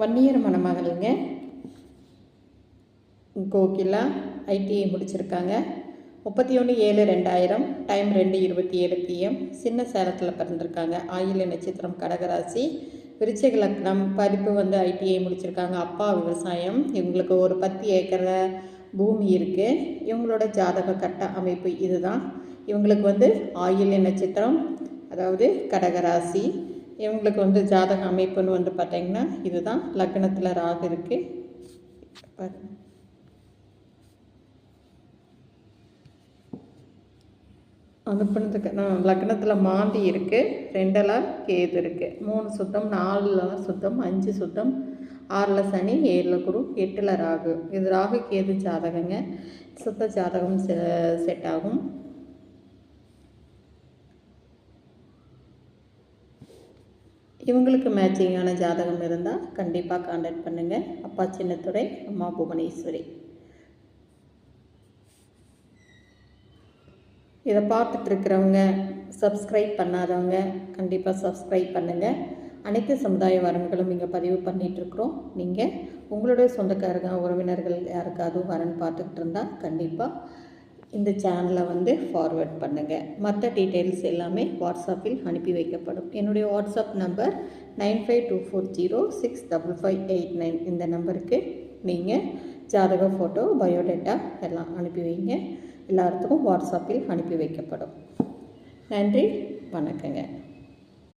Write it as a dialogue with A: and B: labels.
A: Vanniyar மணமகளுங்க. Kokila ITI முடிச்சிருக்காங்க. முப்பத்தி ஒன்று ஏழு ரெண்டாயிரம் டைம் ரெண்டு இருபத்தி ஏழு பிஎம் சின்ன சேலத்தில் பிறந்திருக்காங்க. ஆயில நட்சத்திரம் கடகராசி. விருச்சிக லக்னம் படிப்பு வந்து ஐடிஐ முடிச்சிருக்காங்க. அப்பா விவசாயம். இவங்களுக்கு ஒரு பத்து ஏக்கர் பூமி இருக்குது இவங்களோட ஜாதக கட்ட அமைப்பு இதுதான். இவங்களுக்கு வந்து ஆயில்ய நட்சத்திரம் அதாவது கடகராசி. இவங்களுக்கு வந்து ஜாதக அமைப்புன்னு வந்து பார்த்தீங்கன்னா இதுதான். லக்னத்தில் ராகு இருக்குது அனுப்புனதுக்கு நான் லக்னத்தில் மாந்தி இருக்குது ரெண்டில் கேது இருக்குது மூணு சுத்தம் நாலில் சுத்தம் அஞ்சு சுத்தம் ஆறில் சனி ஏழில் குரு எட்டில் ராகு. இது ராகு கேது ஜாதகங்க. சுத்த ஜாதகம் செட் ஆகும். இவங்களுக்கு மேட்சிங்கான ஜாதகம் இருந்தால் கண்டிப்பாக காண்டாக்ட் பண்ணுங்கள் அப்பா சின்னத்துறை அம்மா புவனேஸ்வரி. இதை பார்த்துட்டு இருக்கிறவங்க சப்ஸ்கிரைப் பண்ணாதவங்க கண்டிப்பாக சப்ஸ்கிரைப் பண்ணுங்கள் அனைத்து சமுதாய வரன்களும் இங்கே பதிவு பண்ணிகிட்ருக்குறோம் நீங்கள் உங்களுடைய சொந்தக்காரங்க உறவினர்கள் யாருக்காவது வரன் பார்த்துக்கிட்டு இருந்தால் கண்டிப்பாக இந்த சேனலை வந்து ஃபார்வேர்ட் பண்ணுங்கள் மற்ற டீட்டெயில்ஸ் எல்லாமே வாட்ஸ்அப்பில் அனுப்பி வைக்கப்படும். என்னுடைய WhatsApp number nine five two four zero six double five eight nine இந்த நம்பருக்கு நீங்கள் ஜாதக ஃபோட்டோ பயோடேட்டா எல்லாம் அனுப்பி வைங்க. எல்லாத்துக்கும் வாட்ஸ்அப்பில் அனுப்பி வைக்கப்படும். நன்றி வணக்கங்க.